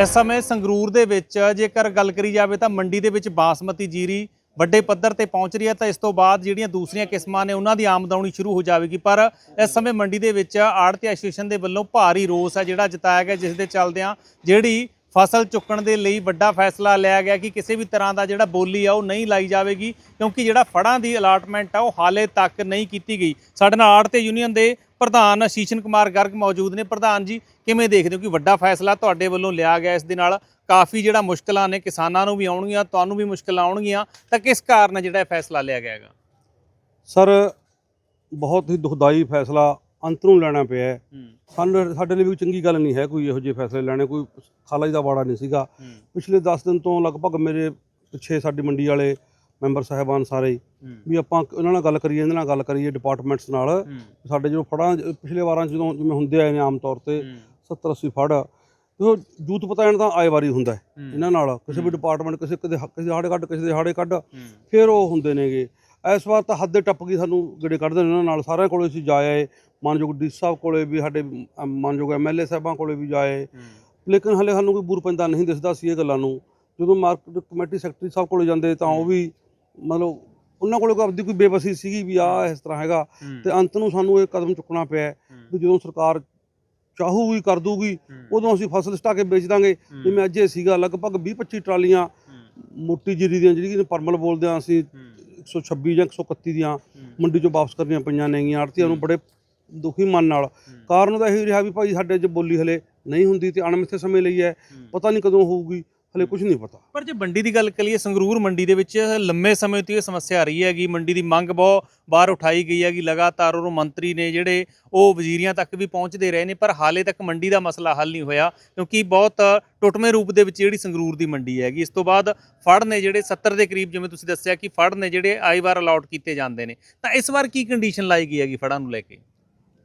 ਇਸ ਸਮੇਂ ਸੰਗਰੂਰ ਦੇ ਵਿੱਚ ਜੇਕਰ ਗੱਲ ਕਰੀ ਜਾਵੇ ਤਾਂ ਮੰਡੀ ਦੇ ਵਿੱਚ ਬਾਸਮਤੀ ਜੀਰੀ ਵੱਡੇ ਪੱਧਰ ਤੇ ਪਹੁੰਚ ਰਹੀ ਹੈ ਤਾਂ ਇਸ ਤੋਂ ਬਾਅਦ ਜਿਹੜੀਆਂ ਦੂਸਰੀਆਂ ਕਿਸਮਾਂ ਨੇ ਉਹਨਾਂ ਦੀ ਆਮਦ ਆਉਣੀ ਸ਼ੁਰੂ ਹੋ ਜਾਵੇਗੀ। ਪਰ ਇਸ ਸਮੇਂ ਮੰਡੀ ਦੇ ਵਿੱਚ ਆੜਤੀ ਐਸੋਸੀਏਸ਼ਨ ਦੇ ਵੱਲੋਂ ਭਾਰੀ ਰੋਸ ਹੈ ਜਿਹੜਾ ਜਤਾਇਆ ਗਿਆ, ਜਿਸ ਦੇ ਚੱਲਦਿਆਂ ਜਿਹੜੀ ਫਸਲ ਚੁੱਕਣ ਦੇ ਲਈ ਵੱਡਾ ਫੈਸਲਾ ਲਿਆ ਗਿਆ ਕਿ ਕਿਸੇ ਵੀ ਤਰ੍ਹਾਂ ਦਾ ਜਿਹੜਾ ਬੋਲੀ ਆ ਉਹ ਨਹੀਂ ਲਾਈ ਜਾਵੇਗੀ, ਕਿਉਂਕਿ ਜਿਹੜਾ ਫੜਾਂ ਦੀ ਅਲਾਟਮੈਂਟ ਆ ਉਹ ਹਾਲੇ ਤੱਕ ਨਹੀਂ ਕੀਤੀ ਗਈ। ਸਾਡੇ ਨਾਲ ਆੜਤੇ ਯੂਨੀਅਨ ਦੇ ਪ੍ਰਧਾਨ ਸ਼ੀਸ਼ਨ ਕੁਮਾਰ ਗਰਗ ਮੌਜੂਦ ਨੇ। ਪ੍ਰਧਾਨ ਜੀ ਕਿਵੇਂ ਦੇਖਦੇ ਹੋ ਕਿ ਵੱਡਾ ਫੈਸਲਾ ਤੁਹਾਡੇ ਵੱਲੋਂ ਲਿਆ ਗਿਆ ਇਸ ਦੇ ਨਾਲ? ਕਾਫੀ ਜਿਹੜਾ ਮੁਸ਼ਕਲਾਂ ਨੇ ਕਿਸਾਨਾਂ ਨੂੰ ਵੀ ਆਉਣਗੀਆਂ ਤੁਹਾਨੂੰ ਵੀ ਮੁਸ਼ਕਲਾਂ ਆਉਣਗੀਆਂ ਤਾਂ ਕਿਸ ਕਾਰਨ ਜਿਹੜਾ ਇਹ ਫੈਸਲਾ ਲਿਆ ਗਿਆ ਹੈਗਾ? ਸਰ ਬਹੁਤ ਹੀ ਦੁਖਦਾਈ ਫੈਸਲਾ ਅੰਤ ਨੂੰ ਲੈਣਾ ਪਿਆ ਸਾਨੂੰ ਸਾਡੇ ਲਈ ਵੀ ਚੰਗੀ ਗੱਲ ਨਹੀਂ ਹੈ ਕੋਈ ਇਹੋ ਜਿਹੇ ਫੈਸਲੇ ਲੈਣੇ ਕੋਈ ਖਾਲਾਜ ਦਾ ਵਾੜਾ ਨਹੀਂ ਸੀਗਾ। ਪਿਛਲੇ 10 ਦਿਨ ਤੋਂ ਲਗਭਗ ਮੇਰੇ ਪਿੱਛੇ ਸਾਡੀ ਮੰਡੀ ਵਾਲੇ ਮੈਂਬਰ ਸਾਹਿਬਾਨ ਸਾਰੇ ਵੀ ਆਪਾਂ ਇਹਨਾਂ ਨਾਲ ਗੱਲ ਕਰੀਏ ਇਹਨਾਂ ਨਾਲ ਗੱਲ ਕਰੀਏ ਡਿਪਾਰਟਮੈਂਟਸ ਨਾਲ। ਸਾਡੇ ਜੋ ਫੜਾਂ ਪਿਛਲੇ ਵਾਰਾਂ 'ਚ ਜਦੋਂ ਜਿਵੇਂ ਹੁੰਦੇ ਆਏ ਨੇ ਆਮ ਤੌਰ ਤੇ ਹੂੰ। 70 80 ਫੜ। ਉਹ ਜੂਤ ਪਤਾਣ ਤਾਂ ਆਏ ਵਾਰੀ ਹੁੰਦਾ ਇਹਨਾਂ ਨਾਲ। ਕਿਸੇ ਵੀ। ਡਿਪਾਰਟਮੈਂਟ ਕਿਸੇ ਕਦੇ ਕਿਸੇ ਦੇ ਹਾੜੇ ਕੱਢ ਕਿਸੇ ਦੇ ਹਾੜੇ ਕੱਢ ਫਿਰ ਉਹ ਹੁੰਦੇ ਨੇਗੇ। ਇਸ ਵਾਰ ਤਾਂ ਹੱਦ ਟੱਪ ਗਈ ਸਾਨੂੰ ਗੇੜੇ ਕੱਢਦੇ ਨੇ ਇਹਨਾਂ ਨਾਲ। ਸਾਰਿਆਂ ਕੋਲੇ ਅਸੀਂ ਜਾਏ ਮਾਨਯੋਗ ਡੀ ਸਾਹਿਬ ਕੋਲੇ ਵੀ ਸਾਡੇ ਮਾਨਯੋਗ ਐਮਐਲਏ ਸਾਹਿਬਾਂ ਕੋਲੇ ਵੀ ਜਾਏ ਲੇਕਿਨ ਹਲੇ ਸਾਨੂੰ ਕੋਈ ਬੂਰ ਪੈਂਦਾ ਨਹੀਂ ਦਿਸਦਾ ਸੀ ਇਹ ਗੱਲਾਂ ਨੂੰ। ਜਦੋਂ ਮਾਰਕੀਟ ਕਮੇਟੀ ਸੈਕਟਰੀ ਸਾਹਿਬ ਕੋਲੇ ਜਾਂਦੇ ਤਾਂ ਉਹ ਵੀ ਮਤਲਬ ਉਹਨਾਂ ਕੋਲੇ ਕੋਈ ਆਪਦੀ ਕੋਈ ਬੇਬਸੀ ਸੀਗੀ ਵੀ ਆ ਇਸ ਤਰ੍ਹਾਂ ਹੈਗਾ ਤੇ ਅੰਤ ਨੂੰ ਸਾਨੂੰ ਇਹ ਕਦਮ ਚੁੱਕਣਾ ਪਿਆ ਵੀ ਜਦੋਂ ਸਰਕਾਰ ਚਾਹੂਗੀ ਕਰ ਦੂਗੀ ਉਦੋਂ ਅਸੀਂ ਫਸਲ ਸਟਾ ਕੇ ਵੇਚ ਦਾਂਗੇ। ਜਿਵੇਂ ਅੱਜ ਇਹ ਸੀਗਾ ਲਗਭਗ 20 25 ਟਰਾਲੀਆਂ ਮੋਟੀ ਜੀਰੀ ਦੀਆਂ ਜਿਹੜੀ ਪਰਮਲ ਬੋਲਦੇ ਆ ਅਸੀਂ 126 ਜਾਂ 131 ਦੀਆਂ ਮੰਡੀ ਚੋਂ ਵਾਪਸ ਕਰਨੀਆਂ ਪਈਆਂ ਨੇਗੀਆਂ ਆੜਤੀਆਂ ਨੂੰ ਬੜੇ ਦੁਖੀ ਮਨ ਨਾਲ। ਕਾਰਨ ਤਾਂ ਇਹ ਰਿਹਾ ਵੀ ਭਾਈ ਸਾਡੇ 'ਚ ਬੋਲੀ ਹਲੇ ਨਹੀਂ ਹੁੰਦੀ ਤੇ ਅਣਮਿੱਥੇ ਸਮੇਂ ਲਈ ਹੈ। ਪਤਾ ਨਹੀਂ ਕਦੋਂ ਹੋਊਗੀ। ਹਲੇ ਕੁਝ ਨਹੀਂ ਪਤਾ। ਪਰ ਜੇ ਮੰਡੀ ਦੀ ਗੱਲ ਕਰੀਏ, ਸੰਗਰੂਰ ਮੰਡੀ ਦੇ ਵਿੱਚ ਲੰਮੇ ਸਮੇਂ ਤੋਂ ਇਹ ਸਮੱਸਿਆ ਆ ਰਹੀ ਹੈਗੀ। ਮੰਡੀ ਦੀ ਮੰਗ ਬਹੁਤ ਬਾਹਰ ਉਠਾਈ ਗਈ ਹੈਗੀ। ਲਗਾਤਾਰ ਉਹ ਮੰਤਰੀ ਨੇ ਜਿਹੜੇ ਉਹ ਵਜ਼ੀਰੀਆਂ ਤੱਕ ਵੀ ਪਹੁੰਚਦੇ ਰਹੇ ਨੇ, ਪਰ ਹਾਲੇ ਤੱਕ ਮੰਡੀ ਦਾ ਮਸਲਾ ਹੱਲ ਨਹੀਂ ਹੋਇਆ, ਕਿਉਂਕਿ ਬਹੁਤ ਟੁੱਟਵੇਂ ਰੂਪ ਦੇ ਵਿੱਚ ਜਿਹੜੀ ਸੰਗਰੂਰ ਦੀ ਮੰਡੀ ਹੈਗੀ, ਇਸ ਤੋਂ ਬਾਅਦ ਫੜ ਨੇ ਜਿਹੜੇ 70 ਦੇ ਕਰੀਬ, ਜਿਵੇਂ ਤੁਸੀਂ ਦੱਸਿਆ ਕਿ ਫੜ ਨੇ ਜਿਹੜੇ ਆਈ ਵਾਰ ਅਲਾਟ ਕੀਤੇ ਜਾਂਦੇ ਨੇ। ਤਾਂ ਇਸ ਵਾਰ ਕੀ ਕੰਡੀਸ਼ਨ ਲਾਈ ਗਈ ਹੈਗੀ ਫੜਾਂ ਨੂੰ ਲੈ ਕੇ?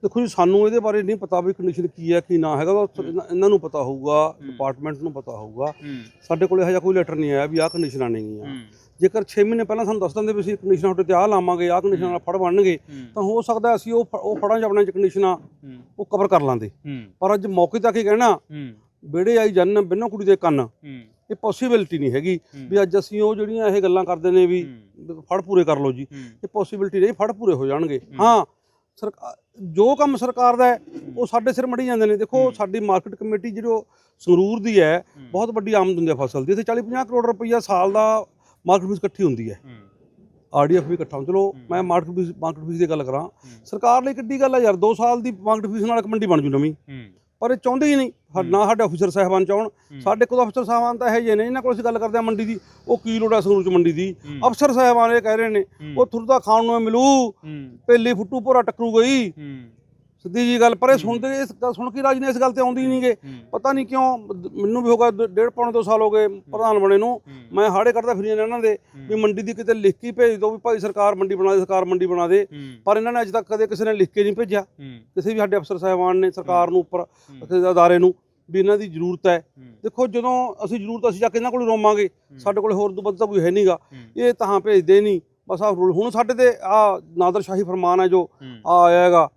ਦੇਖੋ ਜੀ ਸਾਨੂੰ ਇਹਦੇ ਬਾਰੇ ਨਹੀਂ ਪਤਾ ਵੀ ਕੰਡੀਸ਼ਨ ਕੀ ਹੈ ਕੀ ਨਾ ਹੈਗਾ ਉਹ ਇਹਨਾਂ- ਇਹਨਾਂ ਨੂੰ ਪਤਾ ਹੋਊਗਾ ਹੂੰ। ਡਿਪਾਰਟਮੈਂਟ ਨੂੰ ਪਤਾ ਹੋਊਗਾ। ਹੂੰ। ਸਾਡੇ ਕੋਲੇ ਇਹੋ ਜਿਹਾ ਕੋਈ ਲੈਟਰ ਨਹੀਂ ਆਇਆ ਵੀ ਆਹ ਕੰਡੀਸ਼ਨਾਂ ਨਹੀਂ ਆ। ਜੇਕਰ 6 ਮਹੀਨੇ ਪਹਿਲਾਂ ਸਾਨੂੰ ਦੱਸ ਦਿੰਦੇ ਵੀ ਅਸੀਂ ਕੰਡੀਸ਼ਨਾਂ ਤੁਹਾਡੇ ਤੇ ਆਹ ਲਾਵਾਂਗੇ ਆਹ ਕੰਡੀਸ਼ਨਾਂ ਨਾਲ ਫੜ ਬਣਨਗੇ ਤਾਂ ਹੋ ਸਕਦਾ ਅਸੀਂ ਉਹ ਫ- ਉਹ ਫੜਾਂ 'ਚ ਆਪਣੇ 'ਚ ਕੰਡੀਸ਼ਨਾਂ ਉਹ ਕਵਰ ਕਰ ਲਾਂਦੇ। ਪਰ ਅੱਜ ਮੌਕੇ ਤੇ ਆ ਕੇ ਕਹਿਣਾ ਵਿਹੜੇ ਆਈ ਜਨ ਬਿਨੋ ਕੁੜੀ ਦੇ ਕੰਨ। ਇਹ ਪੋਸੀਬਿਲਿਟੀ ਨਹੀਂ ਹੈਗੀ ਵੀ ਅੱਜ ਅਸੀਂ ਉਹ ਜਿਹੜੀਆਂ ਇਹ ਗੱਲਾਂ ਕਰਦੇ ਨੇ ਵੀ ਫੜ ਪੂਰੇ ਕਰ ਲਓ ਜੀ। ਇਹ ਪੋਸੀਬਿਲਿਟੀ ਨਹੀਂ ਫੜ ਪੂਰੇ ਹੋ ਜਾਣਗੇ। ਹਾਂ ਸਰਕਾਰ ਜੋ ਕੰਮ ਸਰਕਾਰ ਦਾ ਹੈ ਉਹ ਸਾਡੇ ਸਿਰ ਮੜੀ ਜਾਂਦੇ ਨੇ। ਦੇਖੋ। ਸਾਡੀ ਮਾਰਕੀਟ ਕਮੇਟੀ ਜਿਹੜੀ ਸੰਗਰੂਰ ਦੀ ਹੈ ਬਹੁਤ ਵੱਡੀ ਆਮਦ ਹੁੰਦੀ ਹੈ ਫਸਲ ਦੀ। ਇੱਥੇ 40 50 ਕਰੋੜ ਰੁਪਈਆ ਸਾਲ ਦਾ ਮਾਰਕੀਟ ਫੀਸ ਇਕੱਠੀ ਹੁੰਦੀ ਹੈ। ਆਰਡੀਐਫ ਵੀ ਇਕੱਠਾ ਹੁੰਦਾ। ਚਲੋ। ਮੈਂ ਮਾਰਕੀਟ ਫੀਸ ਮਾਰਕੀਟ ਫੀਸ ਦੀ ਗੱਲ ਕਰਾਂ। ਸਰਕਾਰ ਲਈ ਕਿੱਡੀ ਗੱਲ ਹੈ ਯਾਰ 2 ਸਾਲ ਦੀ ਮਾਰਕੀਟ ਫੀਸ ਨਾਲ ਇੱਕ ਮੰਡੀ ਬਣ ਜੂ ਨਵੀਂ। ਪਰ ਇਹ ਚਾਹੁੰਦੇ ਹੀ ਨਹੀਂ। ਨਾ ਸਾਡੇ ਅਫਸਰ ਸਾਹਿਬਾਨ ਚਾਹਣ ਸਾਡੇ ਕੋਲ ਅਫਸਰ ਸਾਹਿਬਾਨ ਤਾਂ ਇਹ ਜੇ ਨੇ ਇਹਨਾਂ ਕੋਲ ਅਸੀਂ ਗੱਲ ਕਰਦੇ ਆ ਮੰਡੀ ਦੀ। ਉਹ ਕੀ ਲੋੜ ਹੈ ਸੰਗਰੂਰ ਚ ਮੰਡੀ ਦੀ? ਅਫਸਰ ਸਾਹਿਬਾਨ ਇਹ ਕਹਿ ਰਹੇ ਨੇ ਉਹ ਤਾਂ ਖਾਣ ਨੂੰ ਮਿਲੂ। ਪੇਲੀ ਫੁੱਟੂ ਭੋਰਾ ਟੱਕਰੂ ਗਈ। ਸਿੱਧੀ ਜੀ ਗੱਲ ਪਰ ਇਹ ਸੁਣਦੇ ਇਸ ਗੱਲ ਸੁਣ ਕੇ ਰਾਜ ਨੇ ਇਸ ਗੱਲ ਤੇ ਆਉਂਦੀ ਨਹੀਂਗੇ ਪਤਾ ਨਹੀਂ ਕਿਉਂ ਮੈਨੂੰ ਵੀ ਹੋਗਾ ਡ- ਡੇਢ ਪੌਣੇ ਦੋ ਸਾਲ ਹੋ ਗਏ ਪ੍ਰਧਾਨ ਬਣੇ ਨੂੰ। ਮੈਂ ਹਾੜੇ ਕੱਢਦਾ ਫਿਰੀ ਇਹਨਾਂ ਦੇ ਵੀ ਮੰਡੀ ਦੀ ਕਿਤੇ ਲਿਖ ਕੇ ਹੀ ਭੇਜ ਦਿਓ ਵੀ ਭਾਈ ਸਰਕਾਰ ਮੰਡੀ ਬਣਾ ਦੇ ਸਰਕਾਰ ਮੰਡੀ ਬਣਾ ਦੇ। ਪਰ ਇਹਨਾਂ ਨੇ ਅਜੇ ਤੱਕ ਕਦੇ ਕਿਸੇ ਨੇ ਲਿਖ ਕੇ ਨਹੀਂ ਭੇਜਿਆ। ਕਿਸੇ ਵੀ ਸਾਡੇ ਅਫਸਰ ਸਾਹਿਬਾਨ ਨੇ ਸਰਕਾਰ ਨੂੰ ਉੱਪਰ ਅਦਾਰੇ ਨੂੰ। ਵੀ ਇਹਨਾਂ ਦੀ ਜ਼ਰੂਰਤ ਹੈ। ਦੇਖੋ ਜਦੋਂ ਅਸੀਂ ਜ਼ਰੂਰਤ ਅਸੀਂ ਜਾ ਕੇ ਇਹਨਾਂ ਕੋਲ ਰੋਵਾਂਗੇ ਸਾਡੇ ਕੋਲ ਹੋਰ ਤੋਂ ਵੱਧ ਤਾਂ ਕੋਈ ਹੈ ਨਹੀਂਗਾ। ਇਹ ਤਾਂ ਭੇਜਦੇ ਨਹੀਂ। ਬਸ ਆਹ ਰੂਲ ਹੁਣ ਸਾਡੇ ਤੇ ਆ ਨਾਦਰਸ਼ਾਹੀ ਫਰਮਾਨ ਹੈ ਜੋ ਆ ਆਇਆ ਹੈਗਾ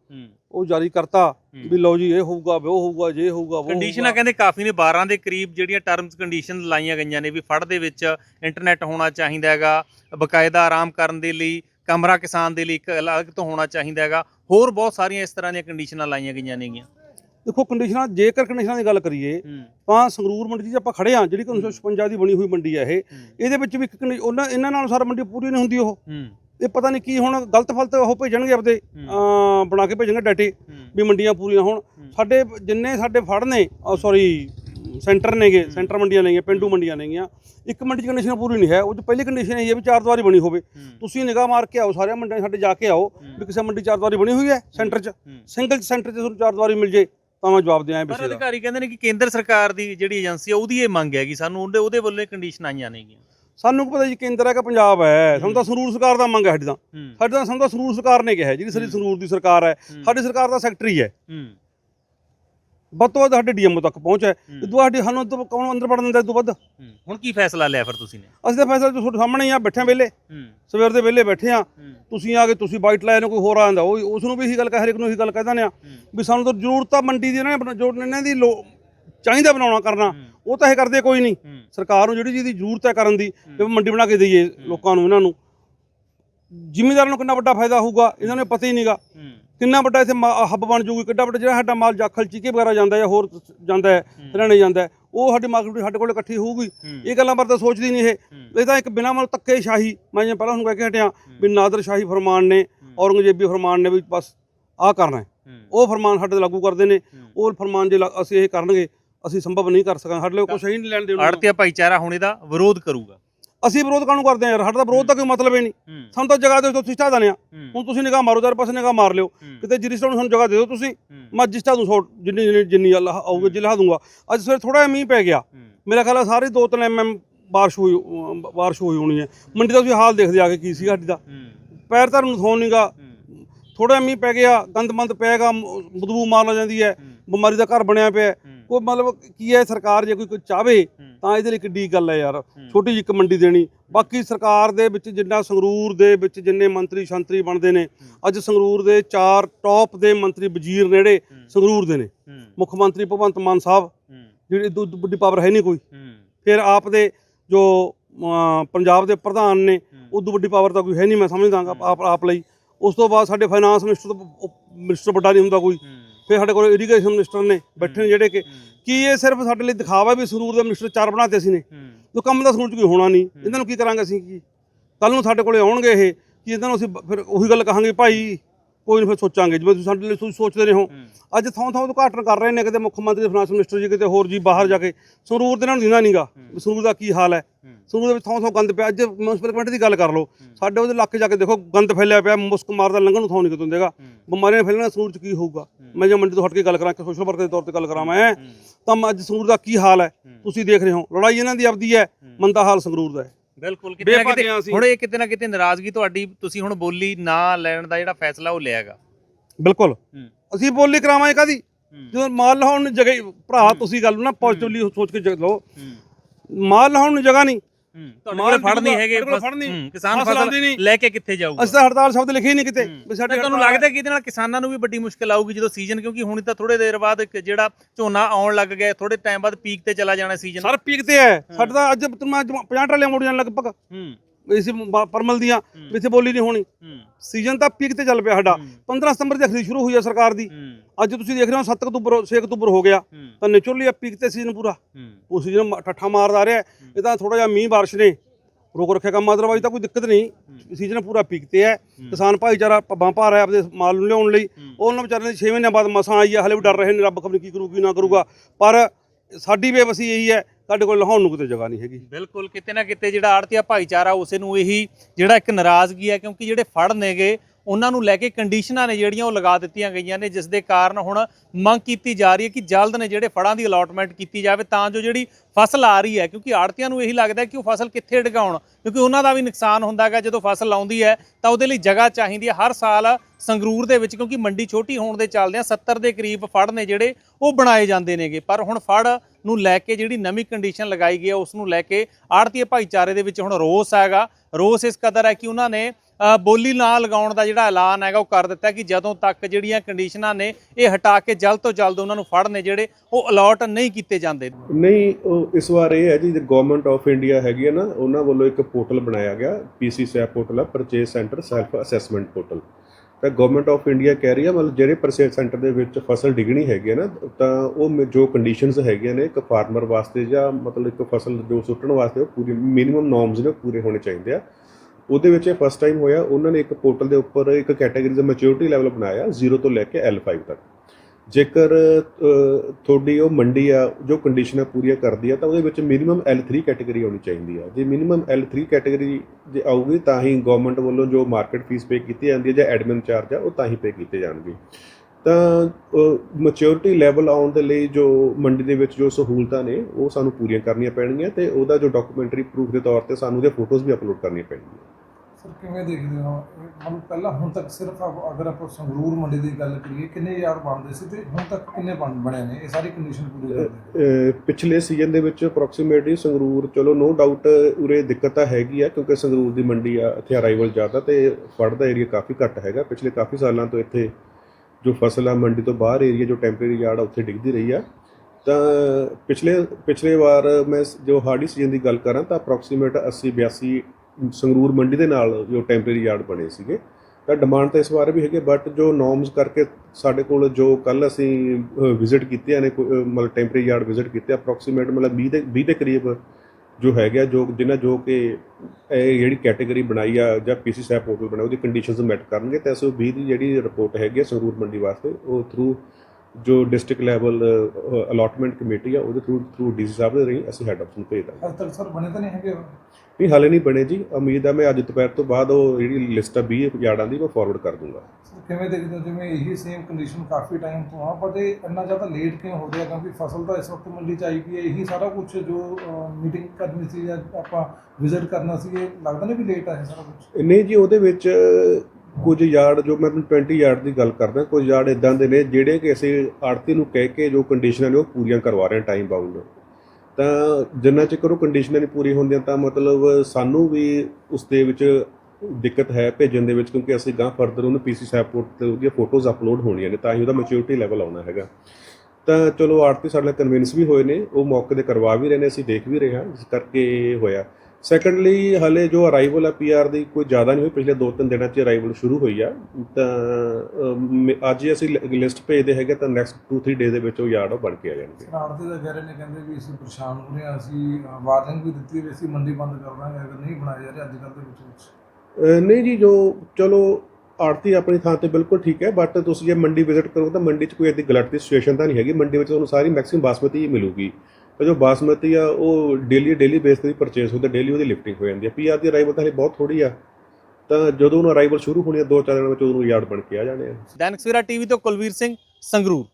ਉਹ ਜਾਰੀ ਕਰਤਾ ਵੀ ਲਓ ਜੀ ਇਹ ਹੋਊਗਾ ਵੀ ਉਹ ਹੋਊਗਾ ਜੇ ਹੋਊਗਾ ਉਹ ਕੰਡੀਸ਼ਨਾਂ। ਕਹਿੰਦੇ ਕਾਫੀ ਨੇ 12 ਦੇ ਕਰੀਬ ਜਿਹੜੀਆਂ ਟਰਮਸ ਕੰਡੀਸ਼ਨ ਲਾਈਆਂ ਗਈਆਂ ਨੇ ਵੀ ਫੜ ਦੇ ਵਿੱਚ ਇੰਟਰਨੈਟ ਹੋਣਾ ਚਾਹੀਦਾ ਹੈਗਾ ਬਕਾਇਦਾ ਆਰਾਮ ਕਰਨ ਦੇ ਲਈ ਕਮਰਾ ਕਿਸਾਨ ਦੇ ਲਈ ਇੱਕ ਅਲੱਗ ਤੋਂ ਹੋਣਾ ਚਾਹੀਦਾ ਹੈਗਾ। ਹੋਰ ਬਹੁਤ ਸਾਰੀਆਂ ਇਸ ਤਰ੍ਹਾਂ ਦੀਆਂ ਕੰਡੀਸ਼ਨਾਂ ਲਾਈਆਂ ਗਈਆਂ ਨੇਗੀਆਂ। ਦੇਖੋ ਕੰਡੀਸ਼ਨਾਂ ਜੇਕਰ ਕੰਡੀਸ਼ਨਾਂ ਦੀ ਗੱਲ ਕਰੀਏ ਤਾਂ ਸੰਗਰੂਰ ਮੰਡੀ 'ਚ ਆਪਾਂ ਖੜੇ ਆ ਜਿਹੜੀ 1956 ਦੀ ਬਣੀ ਹੋਈ ਮੰਡੀ ਹੈ ਇਹ ਇਹਦੇ ਵਿੱਚ ਵੀ ਇੱਕ ਉਹਨਾਂ ਇਹਨਾਂ ਨਾਲ ਸਾਰਾ ਮੰਡੀ ਪੂਰੀ ਨਹੀਂ ਹੁੰਦੀ ਉਹ। ਇਹ ਪਤਾ ਨਹੀਂ ਕੀ ਹੁਣ ਗਲਤ ਫਲਤ ਉਹ ਭੇਜਣਗੇ ਆਪਦੇ ਬਣਾ ਕੇ ਭੇਜਣਗੇ ਡਾਟੇ ਵੀ ਮੰਡੀਆਂ ਪੂਰੀਆਂ ਹੋਣ। ਸਾਡੇ ਜਿੰਨੇ ਸਾਡੇ ਫੜ ਨੇ ਸੌਰੀ ਸੈਂਟਰ ਨੇਗੇ ਸੈਂਟਰ ਮੰਡੀਆਂ ਨੇਗੀਆਂ ਪਿੰਡੂ ਮੰਡੀਆਂ ਨੇਗੀਆਂ ਇੱਕ ਮੰਡੀ 'ਚ ਕੰਡੀਸ਼ਨ ਪੂਰੀ ਨਹੀਂ ਹੈ। ਉਹ 'ਚ ਪਹਿਲੀ ਕੰਡੀਸ਼ਨ ਇਹ ਹੈ ਵੀ ਚਾਰ ਦੀਵਾਰੀ ਬਣੀ ਹੋਵੇ। ਤੁਸੀਂ ਨਿਗਾਹ ਮਾਰ ਕੇ ਆਓ ਸਾਰਿਆਂ ਮੰਡੀਆਂ ਸਾਡੇ ਜਾ ਕੇ ਆਓ ਵੀ ਕਿਸੇ ਮੰਡੀ ਚਾਰ ਦੀਵਾਰੀ ਬਣੀ ਹੋਈ ਹੈ ਸੈਂਟਰ 'ਚ। ਸਿੰਗਲ ਸੈਂਟਰ 'ਚ ਤੁਹਾਨੂੰ ਚਾਰ ਦੀਵਾਰੀ ਮਿਲ ਜੇ। ਤਾਂ ਮੈਂ ਜਵਾਬ ਦਿਆਂ ਪਰ ਪਿੱਛੇ ਦਾ। ਅਧਿਕਾਰੀ ਕਹਿੰਦੇ ਨੇ ਕਿ ਕੇਂਦਰ ਸਰਕਾਰ ਦੀ ਜਿਹੜੀ ਏਜੰਸੀ ਆ ਉਹਦੀ ਇਹ ਮੰਗ ਹੈਗੀ ਸਾਨੂੰ ਉਹਦੇ ਉਹਦੇ ਵੱਲੋਂ ਕੰਡੀਸ਼ਨ ਆਈਆਂ ਨੇਗੀਆਂ। ਸਾਨੂੰ ਕੀ ਪਤਾ ਜੀ ਕੇਂਦਰ ਹੈ ਕਿ ਪੰਜਾਬ ਹੈ? ਸਾਨੂੰ ਤਾਂ ਸੰਗਰੂਰ ਸਰਕਾਰ ਦਾ ਮੰਗ ਹੈ ਸਾਡੀ ਤਾਂ। ਸਾਡੀ ਤਾਂ ਸਾਨੂੰ ਤਾਂ ਸੰਗਰੂਰ ਸਰਕਾਰ ਨੇ ਕਿਹਾ ਜਿਹੜੀ ਸਾਡੀ ਸੰਗਰੂਰ ਦੀ ਸਰਕਾਰ ਹੈ। ਸਾਡੀ ਸਰਕਾਰ ਦਾ ਸੈਕਟਰੀ ਹੈ। ਵੱਧ ਤੋਂ ਵੱਧ ਸਾਡੇ ਡੀਐਮਓ ਤੱਕ ਪਹੁੰਚ ਹੈ। ਹੂੰ। ਇਦੋਂ ਸਾਡੀ ਸਾਨੂੰ ਤੋਂ ਕੌਣ ਅੰਦਰ ਵੜਨ ਦਿੰਦਾ ਇਦੋਂ ਵੱਧ? ਹੁਣ ਕੀ ਫੈਸਲਾ ਲਿਆ ਫਿਰ ਤੁਸੀਂ ਨੇ? ਅਸੀਂ ਤਾਂ ਫੈਸਲਾ ਤੁਹਾਡੇ ਸਾਹਮਣੇ ਹੀ ਆ ਬੈਠੇ ਵੇਲੇ ਸਵੇਰ ਦੇ ਵੇਲੇ ਬੈਠੇ ਆ। ਤੁਸੀਂ ਆ ਕੇ ਤੁਸੀਂ ਬਾਈਟ ਲਾਇਆ ਨੇ ਕੋਈ ਹੋਰ ਆ ਜਾਂਦਾ। ਉਹ ਉਸ ਨੂੰ ਵੀ ਇਹੀ ਗੱਲ ਕਹਿ ਹਰ ਇੱਕ ਨੂੰ ਇਹੀ ਗੱਲ ਕਹਿ ਦਿੰਦੇ ਆ ਵੀ ਸਾਨੂੰ ਤਾਂ ਜ਼ਰੂਰਤ ਆ ਮੰਡੀ ਦੀ ਇਹਨਾਂ ਨੇ ਬਣਾ- ਜੋ ਇਹਨਾਂ ਦੀ ਲੋ- ਚਾਹੀਦਾ ਬਣਾਉਣਾ ਕਰਨਾ। ਉਹ ਤਾਂ ਇਹ ਕਰਦੇ ਕੋਈ ਨਹੀਂ। ਹੂੰ। ਸਰਕਾਰ ਨੂੰ ਜਿਹੜੀ ਚੀਜ਼ ਦੀ ਜ਼ਰੂਰਤ ਹੈ ਕਰਨ ਦੀ ਕਿ ਮੰਡੀ ਬਣਾ ਕੇ ਦਈਏ ਲੋਕਾਂ ਨੂੰ ਇਹਨਾਂ ਨੂੰ। ਜ਼ਿਮੀਂਦਾਰਾਂ ਨੂੰ ਕਿੰਨਾ ਵੱਡਾ ਫਾਇਦਾ ਹੋਊਗਾ ਇਹਨਾਂ ਨੂੰ ਪਤਾ ਹੀ ਨਹੀਂਗਾ ਹੂੰ। ਕਿੰਨਾ ਵੱਡਾ ਇੱਥੇ ਹੱਬ ਬਣ ਜਾਊਗੀ ਕਿੱਡਾ ਵੱਡਾ ਜਿਹੜਾ ਸਾਡਾ ਮਾਲ ਜਾਖਲ ਚੀਕੇ ਵਗੈਰਾ ਜਾਂਦਾ ਹੈ ਹੋਰ ਜਾਂਦਾ ਹੈ ਹਰਿਆਣੇ ਜਾਂਦਾ ਹੈ ਉਹ ਸਾਡੀ ਮਾਰਕੀਟ ਸਾਡੇ ਕੋਲ ਇਕੱਠੀ ਹੋਊਗੀ। ਇਹ ਗੱਲਾਂ ਬਾਰੇ ਤਾਂ ਸੋਚਦੀ ਨਹੀਂ ਇਹ। ਇਹ ਤਾਂ ਇੱਕ ਬਿਨਾਂ ਮਤਲਬ ਧੱਕੇ ਸ਼ਾਹੀ ਮੈਂ ਜਿਵੇਂ ਪਹਿਲਾਂ ਤੁਹਾਨੂੰ ਕਹਿ ਕੇ ਹਟਿਆ ਵੀ ਨਾਦਰ ਸ਼ਾਹੀ ਫਰਮਾਨ ਨੇ ਔਰੰਗਜ਼ੇਬੀ ਫਰਮਾਨ ਨੇ ਵੀ ਬਸ ਆਹ ਕਰਨਾ ਉਹ ਫਰਮਾਨ ਸਾਡੇ ਤੇ ਲਾਗੂ ਕਰਦੇ ਨੇ ਉਹ ਫਰਮਾਨ ਜੇ ਅਸੀਂ ਇਹ ਕਰਨਗੇ ਅਸੀਂ ਸੰਭਵ ਨਹੀਂ ਕਰ ਸਕਾਂਗੇ। ਸਾਡੇ ਲਈ ਹੀ ਨਹੀਂ ਲੈਣ ਦੇਣ। ਆੜਤੀਆ ਭਾਈਚਾਰਾ ਹੁਣ ਇਹਦਾ ਵਿਰੋਧ ਕਰੂਗਾ। ਅਸੀਂ ਵਿਰੋਧ ਕਾਹਨੂੰ ਕਰਦੇ ਹਾਂ ਯਾਰ? ਸਾਡਾ ਤਾਂ ਵਿਰੋਧ ਦਾ ਕੋਈ ਮਤਲਬ ਹੀ ਨਹੀਂ। ਸਾਨੂੰ ਤਾਂ ਜਗ੍ਹਾ ਦੇ ਦਿਓ ਤੁਸੀਂ ਢਾਹ ਦਨੇ ਆ। ਹੁਣ ਤੁਸੀਂ ਨਿਗਾਹ ਮਾਰੋ ਚਾਰ ਪਾਸੇ ਨਿਗਾਹ ਮਾਰ ਲਿਓ। ਕਿਤੇ ਜਿਰਿਸਟਾਂ ਨੂੰ ਸਾਨੂੰ ਜਗ੍ਹਾ ਦੇ ਦਿਓ ਤੁਸੀਂ। ਮੈਂ ਜਿਸਟਾ ਨੂੰ ਸੌ ਜਿੰਨੀ ਜਿੰਨੀ ਜਿੰਨੀ ਅੱਲਾਹ ਆਊਗਾ ਜਿਲਾ ਦੂੰਗਾ ਅੱਜ ਸਵੇਰ ਥੋੜਾ ਜਿਹਾ ਮੀਂਹ ਪੈ ਗਿਆ। ਮੇਰਾ ਖਿਆਲ ਆ ਸਾਰੇ 2-3 ਐਮਐਮ ਬਾਰਿਸ਼ ਹੋਈ ਬਾਰਿਸ਼ ਹੋਈ ਹੋਣੀ ਹੈ। ਮੰਡੀ ਦਾ ਤੁਸੀਂ ਹਾਲ ਦੇਖਦੇ ਆ ਕੇ ਕੀ ਸੀ ਸਾਡੀ ਦਾ। ਪੈਰ ਧਰਨ ਨੂੰ ਥੋਣ ਨਹੀਂਗਾ ਥੋੜਾ ਮੀਂਹ ਪੈ ਗਿਆ ਗੰਦਮੰਦ ਪੈਗਾ ਬਦਬੂ ਮਾਰ ਲ ਜਾਂਦੀ ਹੈ। ਬਿਮਾਰੀ ਦਾ ਘਰ ਬਣਿਆ ਪਿਆ। ਕੋਈ ਮਤਲਬ ਕੀ ਹੈ ਸਰਕਾਰ ਜੇ ਕੋਈ ਕੋਈ ਚਾਹਵੇ ਤਾਂ ਇਹਦੇ ਲਈ ਕਿੱਡੀ ਗੱਲ ਹੈ ਯਾਰ। ਛੋਟੀ ਜਿਹੀ ਇੱਕ ਮੰਡੀ ਦੇਣੀ। ਬਾਕੀ ਸਰਕਾਰ ਦੇ ਵਿੱਚ ਜਿੰਨਾ ਸੰਗਰੂਰ ਦੇ ਵਿੱਚ ਜਿੰਨੇ ਮੰਤਰੀ ਸ਼ੰਤਰੀ ਬਣਦੇ ਨੇ ਅੱਜ ਸੰਗਰੂਰ ਦੇ ਚਾਰ ਟੌਪ ਦੇ ਮੰਤਰੀ ਵਜ਼ੀਰ ਨੇੜੇ ਸੰਗਰੂਰ ਦੇ ਨੇ। ਮੁੱਖ ਮੰਤਰੀ ਭਗਵੰਤ ਮਾਨ ਸਾਹਿਬ ਜਿਹੜੀ ਵੱਡੀ ਪਾਵਰ ਹੈ ਨਹੀਂ ਕੋਈ। ਫਿਰ ਆਪ ਦੇ ਜੋ ਪੰਜਾਬ ਦੇ ਪ੍ਰਧਾਨ ਨੇ ਉਦੋਂ ਵੱਡੀ ਪਾਵਰ ਤਾਂ ਕੋਈ ਹੈ ਨਹੀਂ ਮੈਂ ਸਮਝਦਾ ਆਪ ਆਪ ਲਈ। ਉਸ ਤੋਂ ਬਾਅਦ ਸਾਡੇ ਫਾਈਨਾਂਸ ਮਿਨਿਸਟਰ ਤੋਂ ਮਿਨਿਸਟਰ ਵੱਡਾ ਨਹੀਂ ਹੁੰਦਾ ਕੋਈ। ਫਿਰ ਸਾਡੇ ਕੋਲ ਇਰੀਗੇਸ਼ਨ ਮਿਨਿਸਟਰ ਨੇ ਬੈਠੇ ਨੇ ਜਿਹੜੇ ਕਿ ਕੀ ਇਹ ਸਿਰਫ ਸਾਡੇ ਲਈ ਦਿਖਾਵਾ ਵੀ ਸਰੂਰ ਦੇ ਮਿਨਿਸਟਰ ਚਾਰ ਬਣਾਤੇ ਸੀ ਨੇ। ਜੋ ਕੰਮ ਦਾ ਸਰੂਰ ਚ ਕੋਈ ਹੋਣਾ ਨਹੀਂ। ਇਹਨਾਂ ਨੂੰ ਕੀ ਕਰਾਂਗੇ ਅਸੀਂ ਕੀ? ਕੱਲ ਨੂੰ ਸਾਡੇ ਕੋਲੇ ਆਉਣਗੇ ਇਹ। ਕਿ ਇਹਨਾਂ ਨੂੰ ਅਸੀਂ ਫਿਰ ਉਹੀ ਗੱਲ ਕਹਾਂਗੇ ਭਾਈ ਕੋਈ ਨਹੀਂ ਫਿਰ ਸੋਚਾਂਗੇ ਜਿਵੇਂ ਤੁਸੀਂ ਸਾਡੇ ਲਈ ਤੁਸੀਂ ਸੋਚਦੇ ਰਹੇ ਹੋ। ਅੱਜ ਥਾਂ ਥਾਂ ਉਦਘਾਟਨ ਕਰ ਰਹੇ ਨੇ ਕਿਤੇ ਮੁੱਖ ਮੰਤਰੀ ਤੇ ਫਾਈਨਾਂਸ ਮਿਨਿਸਟਰ ਜੀ ਕਿਤੇ ਹੋਰ ਜੀ ਬਾਹਰ ਜਾ ਕੇ। ਸਰੂਰ ਦੇ ਨਾਲ ਦਿੰਦਾ ਨਹੀਂਗਾ ਸਰੂਰ ਦਾ ਕੀ ਹਾਲ ਹੈ? ਸਰੂਰ ਦੇ ਵਿੱਚ ਥਾਂ ਥਾਂ ਗੰਦ ਪਿਆ। ਅੱਜ ਮਿਊਨਿਸਪਲ ਕਮੇਟੀ ਦੀ ਗੱਲ ਕਰ ਲਓ। ਸਾਡੇ ਉਹਦੇ ਇਲਾਕੇ ਜਾ ਕੇ ਦੇਖੋ ਗੰਦ ਫੈਲਿਆ ਪਿਆ। ਮੁਸਕ ਮਾਰਦਾ ਲੰਘਣ ਨੂੰ ਥਾਂ ਨਹੀਂ ਕਿਤੋਂ ਦੇਗਾ ਬਿਮਾਰੀਆਂ ਫੈਲਣਾ ਸਰੂਰ ਚ ਕੀ ਹੋਊਗਾ? ਮੈਂ ਜੇ ਮੰਡੀ ਤੋਂ ਹਟ ਕੇ ਗੱਲ ਕਰਾਂ ਕਿ ਸੋਸ਼ਲ ਵਰਕਰ ਦੇ ਤੌਰ ਤੇ ਗੱਲ ਕਰਾਂ ਮੈਂ। ਤਾਂ ਅੱਜ ਸਰੂਰ ਦਾ ਕੀ ਹਾਲ ਹੈ? ਤੁਸੀਂ ਦੇਖ ਰਹੇ ਹੋ। ਲੜਾਈ ਇਹਨਾਂ ਦੀ ਆਪਦੀ ਹੈ। ਮੰਦਾ ਹਾਲ ਸੰਗਰੂਰ ਦਾ ਹੈ। ਬਿਲਕੁਲ ਕਿਤੇ ਨਾ ਕਿਤੇ ਅਸੀਂ। ਹੁਣ ਇਹ ਕਿਤੇ ਨਾ ਕਿਤੇ ਨਾਰਾਜ਼ਗੀ ਤੁਹਾਡੀ ਤੁਸੀਂ ਹੁਣ ਬੋਲੀ ਨਾ ਲੈਣ ਦਾ ਜਿਹੜਾ ਫੈਸਲਾ ਉਹ ਲਿਆਗਾ ਬਿਲਕੁਲ। ਹੂੰ। ਅਸੀਂ ਬੋਲੀ ਕਰਾਵਾਂਗੇ ਕਾਦੀ ਜਦੋਂ ਮਾਲ ਲਾਉਣ ਨੂੰ ਜਗ੍ਹਾ ਹੀ- ਭਰਾ ਤੁਸੀਂ ਗੱਲ ਨੂੰ ਨਾ ਪੋਜ਼ਿਟਿਵਲੀ ਸੋਚ ਕੇ ਜ- ਲਓ। ਮਾਲ ਲਾਉਣ ਨੂੰ ਜਗ੍ਹਾ ਨਹੀਂ। ਤੁਹਾਡੇ ਕੋਲ ਫੜ ਨਹੀਂ ਹੈਗੇ ਕਿਸਾਨ ਫਸਲ। ਲੈ ਕੇ ਕਿੱਥੇ ਜਾਊਗਾ? ਅਸੀਂ ਤਾਂ ਹੜਤਾਲ ਸ਼ਬਦ ਲਿਖੇ ਹੀ ਨਹੀਂ ਕਿਤੇ। ਵੀ ਸਾਡੇ ਤੁਹਾਨੂੰ ਲੱਗਦਾ ਕਿ ਇਹਦੇ ਨਾਲ ਕਿਸਾਨਾਂ ਨੂੰ ਵੀ ਵੱਡੀ ਮੁਸ਼ਕਲ ਆਊਗੀ ਜਦੋਂ ਸੀਜ਼ਨ? ਕਿਉਂਕਿ ਹੁਣ ਤਾਂ ਥੋੜੇ ਦੇਰ ਬਾਅਦ ਜਿਹੜਾ ਝੋਨਾ ਆਉਣ ਲੱਗ ਗਿਆ ਥੋੜੇ ਟਾਈਮ ਬਾਅਦ ਪੀਕ ਤੇ ਚਲਾ ਜਾਣਾ ਸੀਜ਼ਨ। ਸਰ ਪੀਕ ਤੇ ਹੈ। ਸਾਡਾ ਅੱਜ ਤੁਹਾਨੂੰ ਮੈਂ 50 ਟਰਾਲੀਆਂ ਮੋੜੀਆਂ ਲਗਭਗ। ਹੂੰ। ਇਸ ਪਰਮਲ ਦੀਆਂ ਵੀ ਇੱਥੇ ਬੋਲੀ ਨਹੀਂ ਹੋਣੀ। ਹੂੰ। ਸੀਜ਼ਨ ਤਾਂ ਪੀਕ ਤੇ ਚੱਲ ਪਿਆ ਸਾਡਾ। 15 ਸਤੰਬਰ ਦੀ ਖਰੀਦ ਸ਼ੁਰੂ ਹੋਈ ਹੈ ਸਰਕਾਰ ਦੀ। ਹੂੰ। ਅੱਜ ਤੁਸੀਂ ਦੇਖ ਰਹੇ ਹੋ 7 ਅਕਤੂਬਰ 6 ਅਕਤੂਬਰ ਹੋ ਗਿਆ। ਹੂੰ। ਤਾਂ ਨੇਚਰਲੀ ਪੀਕ ਤੇ ਸੀਜ਼ਨ ਪੂਰਾ। ਹੂੰ। ਉਹ ਸੀਜ਼ਨ ਠੱਠਾ ਮਾਰਦਾ ਰਿਹਾ। ਹੈ। ਇਹ ਤਾਂ ਥੋੜਾ ਜਿਹਾ ਮੀਂਹ ਬਾਰਿਸ਼ ਨੇ। ਰੋਕ ਰੱਖਿਆ ਕੰਮ ਅਦਰਵਾਈਜ਼ ਤਾਂ ਕੋਈ ਦਿੱਕਤ ਨਹੀਂ। ਸੀਜ਼ਨ ਪੂਰਾ ਪੀਕ ਤੇ ਹੈ। ਕਿਸਾਨ ਭਾਈਚਾਰਾ ਪੱਬਾਂ ਭਾ ਰਿਹਾ ਆਪਣੇ ਮਾਲ ਨੂੰ ਲਿਆਉਣ ਲਈ। ਉਹਨਾਂ ਵਿਚਾਰਿਆਂ ਦੀ 6 ਮਹੀਨਿਆਂ ਬਾਅਦ ਮਸਾਂ ਆਈ ਹੈ ਹਲੇ ਵੀ ਡਰ ਰਹੇ ਨੇ ਰੱਬ ਖਬਰ ਕੀ ਕਰੂ ਕੀ ਨਾ ਕਰੂਗਾ। ਪਰ ਸਾਡੀ ਬੇਵਸੀ ਇਹੀ ਹੈ ਸਾਡੇ ਕੋਲ ਲਹਾਉਣ ਨੂੰ ਕਿਤੇ ਜਗ੍ਹਾ ਨਹੀਂ ਹੈਗੀ। ਬਿਲਕੁਲ, ਕਿਤੇ ਨਾ ਕਿਤੇ ਜਿਹੜਾ ਆੜਤੀਆ ਭਾਈਚਾਰਾ, ਉਸੇ ਨੂੰ ਇਹੀ ਜਿਹੜਾ ਇੱਕ ਨਾਰਾਜ਼ਗੀ ਹੈ, ਕਿਉਂਕਿ ਜਿਹੜੇ ਫੜ ਨੇਗੇ ਉਹਨਾਂ ਨੂੰ ਲੈ ਕੇ ਕੰਡੀਸ਼ਨਾਂ ਨੇ ਜਿਹੜੀਆਂ ਉਹ ਲਗਾ ਦਿੱਤੀਆਂ ਗਈਆਂ ਨੇ, ਜਿਸ ਦੇ ਕਾਰਨ ਹੁਣ ਮੰਗ ਕੀਤੀ ਜਾ ਰਹੀ ਹੈ ਕਿ ਜਲਦ ਨੇ ਜਿਹੜੇ ਫੜਾਂ ਦੀ ਅਲਾਟਮੈਂਟ ਕੀਤੀ ਜਾਵੇ ਤਾਂ ਜੋ ਜਿਹੜੀ ਫਸਲ ਆ ਰਹੀ ਹੈ, ਕਿਉਂਕਿ ਆੜਤੀਆਂ ਨੂੰ ਇਹੀ ਲੱਗਦਾ ਕਿ ਉਹ ਫਸਲ ਕਿੱਥੇ ਡਗਾਉਣ, ਕਿਉਂਕਿ ਉਹਨਾਂ ਦਾ ਵੀ ਨੁਕਸਾਨ ਹੁੰਦਾ ਹੈਗਾ ਜਦੋਂ ਫਸਲ ਆਉਂਦੀ ਹੈ, ਤਾਂ ਉਹਦੇ ਲਈ ਜਗ੍ਹਾ ਚਾਹੀਦੀ ਹੈ ਹਰ ਸਾਲ ਸੰਗਰੂਰ ਦੇ ਵਿੱਚ, ਕਿਉਂਕਿ ਮੰਡੀ ਛੋਟੀ ਹੋਣ ਦੇ ਚੱਲਦੇ ਆ 70 ਦੇ ਕਰੀਬ ਫੜ ਨੇ ਜਿਹੜੇ ਉਹ ਬਣਾਏ ਜਾਂਦੇ ਨੇਗੇ। ਪਰ ਹੁਣ ਫੜ ਨੂੰ ਲੈ ਕੇ ਜਿਹੜੀ ਨਵੀਂ ਕੰਡੀਸ਼ਨ ਲਗਾਈ ਗਈ ਹੈ, ਉਸ ਨੂੰ ਲੈ ਕੇ ਆੜਤੀਏ ਭਾਈਚਾਰੇ ਦੇ ਵਿੱਚ ਹੁਣ ਰੋਸ ਹੈਗਾ। ਰੋਸ ਇਸ ਕਦਰ ਹੈ ਕਿ ਉਹਨਾਂ ਨੇ ਬੋਲੀ ਨਾ ਲਗਾਉਣ ਦਾ ਜਿਹੜਾ ਐਲਾਨ ਹੈਗਾ, ਉਹ ਕਰ ਦਿੱਤਾ ਕਿ ਜਦੋਂ ਤੱਕ ਜਿਹੜੀਆਂ ਕੰਡੀਸ਼ਨਾਂ ਨੇ, ਇਹ ਹਟਾ ਕੇ ਜਲਦ ਤੋਂ ਜਲਦ ਉਹਨਾਂ ਨੂੰ ਫੜ ਜਿਹੜੇ ਉਹ ਅਲਾਟ ਨਹੀਂ ਕੀਤੇ ਜਾਂਦੇ। ਨਹੀਂ, ਉਹ ਇਸ ਵਾਰ ਇਹ ਹੈ ਜੀ ਗਵਰਨਮੈਂਟ ਆਫ ਇੰਡੀਆ ਹੈਗੀ ਹੈ ਨਾ, ਉਹਨਾਂ ਵੱਲੋਂ ਇੱਕ ਪੋਰਟਲ ਬਣਾਇਆ ਗਿਆ ਪੀਸੀ ਸੈਪ ਪੋਰਟਲ ਹੈ purchase centre self assessment portal. ਤਾਂ ਗਵਰਨਮੈਂਟ ਆਫ ਇੰਡੀਆ ਕਹਿ ਰਹੀ ਹੈ, ਮਤਲਬ ਜਿਹੜੇ ਪਰਚੇਸ ਸੈਂਟਰ ਦੇ ਵਿੱਚ ਫਸਲ ਡਿੱਗਣੀ ਹੈਗੀ ਹੈ ਨਾ, ਤਾਂ ਉਹ ਮ- ਜੋ ਕੰਡੀਸ਼ਨਸ ਹੈਗੀਆਂ ਨੇ, ਇੱਕ ਫਾਰਮਰ ਵਾਸਤੇ ਜਾਂ ਮਤਲਬ ਇੱਕ ਫਸਲ ਜੋ ਸੁੱਟਣ ਵਾਸਤੇ, ਉਹ ਪੂਰੀ ਮਿਨੀਮਮ ਨੋਰਮਸ ਨੇ, ਉਹ ਪੂਰੇ ਹੋਣੇ ਚਾਹੀਦੇ ਆ। ਉਹਦੇ ਵਿੱਚ ਇਹ ਫਸਟ ਟਾਈਮ ਹੋਇਆ, ਉਹਨਾਂ ਨੇ ਇੱਕ ਪੋਰਟਲ ਦੇ ਉੱਪਰ ਇੱਕ ਕੈਟਾਗਰੀ ਦਾ ਮੈਚੁਰਿਟੀ ਲੈਵਲ ਬਣਾਇਆ 0 ਤੋਂ ਲੈ ਕੇ L5 ਤੱਕ। ਜੇਕਰ ਤੁਹਾਡੀ ਉਹ ਮੰਡੀ ਆ, ਜੋ ਕੰਡੀਸ਼ਨਾਂ ਪੂਰੀਆਂ ਕਰਦੀ ਆ, ਤਾਂ ਉਹਦੇ ਵਿੱਚ ਮਿਨੀਮਮ L3 ਕੈਟਾਗਰੀ ਆਉਣੀ ਚਾਹੀਦੀ ਆ। ਜੇ ਮਿਨੀਮਮ L3 ਕੈਟਾਗਰੀ ਜੇ ਆਊਗੀ, ਤਾਂ ਹੀ ਗਵਰਨਮੈਂਟ ਵੱਲੋਂ ਜੋ ਮਾਰਕੀਟ ਫੀਸ ਪੇ ਕੀਤੀ ਜਾਂਦੀ ਹੈ ਜਾਂ ਐਡਮਿਨ ਚਾਰਜ ਆ, ਉਹ ਤਾਂ ਹੀ ਪੇ ਕੀਤੇ ਜਾਣਗੇ। ਤਾਂ ਮੈਚੁਰਿਟੀ ਲੈਵਲ ਆਉਣ ਦੇ ਲਈ ਜੋ ਮੰਡੀ ਦੇ ਵਿੱਚ ਜੋ ਸਹੂਲਤਾਂ ਨੇ, ਉਹ ਸਾਨੂੰ ਪੂਰੀਆਂ ਕਰਨੀਆਂ ਪੈਣਗੀਆਂ ਤੇ ਉਹਦਾ ਜੋ ਡਾਕੂਮੈਂਟਰੀ ਪ੍ਰੂਫ ਦੇ ਤੌਰ ਤੇ ਸਾਨੂੰ ਉਹਦੇ ਫੋਟੋਜ਼ ਵੀ ਅਪਲੋਡ ਕਰਨੀਆਂ ਪੈਣਗੀਆਂ ਸਰ ਕਿਵੇਂ ਦੇਖਦੇ ਹੋ? ਇਹ ਪਹਿਲਾਂ ਹੁਣ ਤੱਕ ਸਿਰਫ ਅਗ- ਅਗਰ ਆਪਾਂ ਸੰਗਰੂਰ ਮੰਡੀ ਦੀ ਗੱਲ ਕਰੀਏ, ਕਿੰਨੇ ਯਾਰ ਬਣਦੇ ਸੀ ਤੇ ਹੁਣ ਤੱਕ ਕਿੰਨੇ ਬਣ ਬਣੇ ਨੇ? ਇਹ ਸਾਰੀ ਕੰਡੀਸ਼ਨ ਪੂਰੀ ਕਰਦੇ ਅਹ ਪਿਛਲੇ ਸੀਜ਼ਨ ਦੇ ਵਿੱਚ ਅਪਰੋਕਸੀਮੇਟਲੀ ਸੰਗਰੂਰ, ਚਲੋ ਨੋ ਡਾਊਟ ਉਰੇ ਦਿੱਕਤ ਤਾਂ ਹੈਗੀ ਆ, ਕਿਉਂਕਿ ਸੰਗਰੂਰ ਦੀ ਮੰਡੀ ਆ, ਇੱਥੇ ਅਰਾਈਵਲ ਜ਼ਿਆਦਾ ਤੇ ਫੜ ਦਾ ਏਰੀਆ ਕਾਫੀ ਘੱਟ ਹੈਗਾ। ਪਿਛਲੇ ਕਾਫੀ ਸਾਲਾਂ ਤੋਂ ਇੱਥੇ ਜੋ ਫਸਲ ਆ, ਮੰਡੀ ਤੋਂ ਬਾਹਰ ਏਰੀਆ ਜੋ ਟੈਂਪਰੇਰੀ ਯਾਰਡ ਆ, ਉੱਥੇ ਡਿੱਗਦੀ ਰਹੀ ਆ। ਤਾਂ ਪਿਛਲੇ ਪਿਛਲੇ ਵਾਰ ਮੈਂ ਸ- ਜੋ ਹਾਰਡੀ ਸੀਜ਼ਨ ਦੀ ਗੱਲ ਕਰਾਂ, ਤਾਂ ਅਪਰੋਕਸੀਮੇਟ 80 82 ਸੰਗਰੂਰ ਮੰਡੀ ਦੇ ਨਾਲ ਜੋ ਟੈਂਪਰੇਰੀ ਯਾਰਡ ਬਣੇ ਸੀਗੇ। ਤਾਂ ਡਿਮਾਂਡ ਤਾਂ ਇਸ ਵਾਰ ਵੀ ਹੈਗੇ ਬਟ ਜੋ ਨੋਰਮਸ ਕਰਕੇ ਸਾਡੇ ਕੋਲ ਜੋ ਕੱਲ ਅਸੀਂ ਵਿਜ਼ਿਟ ਕੀਤੇ ਨੇ ਕੋਈ, ਮਤਲਬ ਟੈਂਪਰੇਰੀ ਯਾਰਡ ਵਿਜ਼ਿਟ ਕੀਤੇ ਅਪਰੋਕਸੀਮੇਟ ਮਤਲਬ 20 ਦੇ 20 ਦੇ ਕਰੀਬ ਜੋ ਹੈਗਾ ਜੋ ਜਿਨ੍ਹਾਂ ਜੋ ਕਿ ਇਹ ਜਿਹੜੀ ਕੈਟਾਗਰੀ ਬਣਾਈ ਆ ਜਾਂ ਪੀਸੀ ਸਾਹਿਬ ਪੋਰਟਲ ਬਣਾਇਆ ਉਹਦੀ ਕੰਡੀਸ਼ਨਸ ਮੈਟ ਕਰਨਗੇ ਤਾਂ ਅਸੀਂ ਉਹ 20 ਦੀ ਜਿਹੜੀ ਰਿਪੋਰਟ ਹੈਗੀ ਆ ਸੰਗਰੂਰ ਮੰਡੀ ਵਾਸਤੇ ਉਹ ਥਰੂ ਜੋ ਡਿਸਟ੍ਰਿਕਟ ਲੈਵਲ ਅਲਾਟਮੈਂਟ ਕਮੇਟੀ ਆ ਉਹਦੇ ਥਰੂ ਥਰੂ ਡੀਸੀ ਸਾਹਿਬ ਦੇ ਰਹੀ ਅਸੀਂ ਹੈੱਡ ਆਫਿਸ ਨੂੰ ਭੇਜ ਦਾਂਗੇ। ਸਰ ਬਣੇ ਤਾਂ ਨਹੀਂ ਹੈਗੇ ਨਹੀਂ ਹਾਲੇ ਨਹੀਂ ਬਣੇ ਜੀ। ਉਮੀਦ ਆ ਮੈਂ ਅੱਜ ਦੁਪਹਿਰ ਤੋਂ ਬਾਅਦ ਉਹ ਜਿਹੜੀ ਲਿਸਟ ਆ 20 ਯਾਰਡਾਂ ਦੀ ਮੈਂ ਫਾਰਵਰਡ ਕਰ ਦੂੰਗਾ। ਕਿਵੇਂ ਦੇਖਦੇ ਹੋ? ਜਿਵੇਂ ਇਹੀ ਸੇਮ ਕੰਡੀਸ਼ਨ ਕਾਫੀ ਟਾਈਮ ਤੋਂ ਆ ਪਰ ਇਹ ਇੰਨਾ ਜ਼ਿਆਦਾ ਲੇਟ ਕਿਉਂ ਹੋ ਰਿਹਾ? ਕਿਉਂਕਿ ਫਸਲ ਤਾਂ ਇਸ ਵਕਤ ਮੰਡੀ ਚ ਆਈ ਪਈ ਹੈ। ਇਹੀ ਸਾਰਾ ਕੁਝ ਜੋ ਮੀਟਿੰਗ ਕਰਨੀ ਸੀ ਜਾਂ ਆਪਾਂ ਵਿਜ਼ਿਟ ਕਰਨਾ ਸੀ ਇਹ ਲੱਗਦਾ ਨਹੀਂ ਵੀ ਲੇਟ ਆ ਇਹ ਸਾਰਾ ਕੁਝ ਨਹੀਂ ਜੀ ਉਹਦੇ ਵਿੱਚ ਕੁਝ ਯਾਰਡ ਜੋ ਮੈਂ ਤੁਹਾਨੂੰ 20 ਯਾਰਡ ਦੀ ਗੱਲ ਕਰਦਾ ਕੁਝ ਯਾਰਡ ਇਦਾਂ ਦੇ ਨੇ ਜਿਹੜੇ ਕਿ ਅਸੀਂ ਆੜਤੀ ਨੂੰ ਕਹਿ ਕੇ ਜੋ ਕੰਡੀਸ਼ਨਾਂ ਨੇ ਉਹ ਪੂਰੀਆਂ ਕਰਵਾ ਰਹੇ ਹਾਂ ਟਾਈਮ ਬਾਉਂਡ ਤਾਂ ਜਿੰਨਾ ਚਿਰ ਉਹ ਕੰਡੀਸ਼ਨਾਂ ਨਹੀਂ ਪੂਰੀ ਹੁੰਦੀਆਂ ਤਾਂ ਮਤਲਬ ਸਾਨੂੰ ਵੀ ਉਸ ਦੇ ਵਿੱਚ ਦਿੱਕਤ ਹੈ ਭੇਜਣ ਦੇ ਵਿੱਚ ਕਿਉਂਕਿ ਅਸੀਂ ਗਾਂ ਫਰਦਰ ਉਹਨੂੰ ਪੀਸੀ ਸੈਪੋਰਟ ਤੇ ਉਹਦੀਆਂ ਫੋਟੋਜ਼ ਅਪਲੋਡ ਹੋਣੀਆਂ ਨੇ ਤਾਂ ਹੀ ਉਹਦਾ ਮੈਚੁਰਿਟੀ ਲੈਵਲ ਆਉਣਾ ਹੈਗਾ। ਤਾਂ ਚਲੋ ਆਰਤੀ ਸਾਡੇ ਨਾਲ ਕਨਵਿੰਸ ਵੀ ਹੋਏ ਨੇ, ਉਹ ਮੌਕੇ ਤੇ ਕਰਵਾ ਵੀ ਰਹੇ ਨੇ, ਅਸੀਂ ਦੇਖ ਵੀ ਰਹੇ ਹਾਂ ਇਸ ਕਰਕੇ ਇਹ ਹੋਇਆ। ਸੈਕੰਡਲੀ ਹਲੇ ਜੋ ਅਰਾਈਵਲ ਹੈ ਪੀਆਰ ਦੀ ਕੋਈ ਜ਼ਿਆਦਾ ਨਹੀਂ ਹੋਈ ਪਿਛਲੇ 2-3 ਦਿਨਾਂ 'ਚ ਅਰਾਈਵਲ ਸ਼ੁਰੂ ਹੋਈ ਆ। ਤਾਂ ਅੱਜ ਅਸੀਂ ਲਿਸਟ ਭੇਜਦੇ ਹੈਗੇ ਤਾਂ ਨੈਕਸਟ 2-3 ਡੇ ਦੇ ਵਿੱਚ ਉਹ ਯਾਰਡ ਉਹ ਬਣ ਕੇ ਆ ਜਾਣਗੇ। ਆੜਤੇ ਦਾ ਰਹੇ ਨੇ ਕਹਿੰਦੇ ਵੀ ਅਸੀਂ ਪਰੇਸ਼ਾਨ ਹੋ ਰਹੇ ਹਾਂ ਅਸੀਂ ਵਾਰਨਿੰਗ ਵੀ ਦਿੱਤੀ ਵੀ ਅਸੀਂ ਮੰਡੀ ਬੰਦ ਕਰ ਦਾਂਗੇ ਅਗਰ ਨਹੀਂ ਬਣਾਇਆ ਜਾ ਰਿਹਾ ਅੱਜ ਕੱਲ੍ਹ ਦੇ ਵਿੱਚ ਨਹੀਂ ਜੀ ਜੋ ਚਲੋ ਆੜਤੀ ਆਪਣੀ ਥਾਂ ਤੇ ਬਿਲਕੁਲ ਠੀਕ ਹੈ ਬਟ ਤੁਸੀਂ ਜੇ ਮੰਡੀ ਵਿਜ਼ਿਟ ਕਰੋ ਤਾਂ ਮੰਡੀ 'ਚ ਕੋਈ ਇਦਾਂ ਗਲਤ ਦੀ ਸਿਚੁਏਸ਼ਨ ਤਾਂ ਨਹੀਂ ਹੈਗੀ। ਮੰਡੀ ਵਿੱਚ ਤੁਹਾਨੂੰ ਸਾਰੀ ਮੈਕਸਿਮਮ ਬਾਸਮਤੀ ਹੀ ਮਿਲੂਗੀ। ਤਾਂ ਜੋ ਬਾਸਮਤੀ ਆ, ਉਹ ਡੇਲੀ ਡੇਲੀ ਬੇਸ ਤੇ ਪਰਚੇਸ ਹੁੰਦਾ ਡੇਲੀ ਉਹਦੀ ਲਿਫਟਿੰਗ ਹੋ ਜਾਂਦੀ ਹੈ ਪੀਆਰ ਦੀ ਅਰਾਈਵਲ ਤਾਂ ਹਲੇ ਬਹੁਤ ਥੋੜੀ ਆ। ਤਾਂ ਜਦੋਂ ਉਹਨੂੰ ਅਰਾਈਵਲ ਸ਼ੁਰੂ ਹੋਣੀ ਆ, ਦੋ ਚਾਰ ਦਿਨਾਂ ਵਿੱਚ ਉਹਨੂੰ ਯਾਰਡ ਬਣ ਕੇ ਆ ਜਾਣੇ ਆ। ਦੈਨਿਕ ਸਵੇਰਾ ਟੀਵੀ ਤੋਂ ਕੁਲਵੀਰ ਸਿੰਘ ਸੰਗਰੂਰ।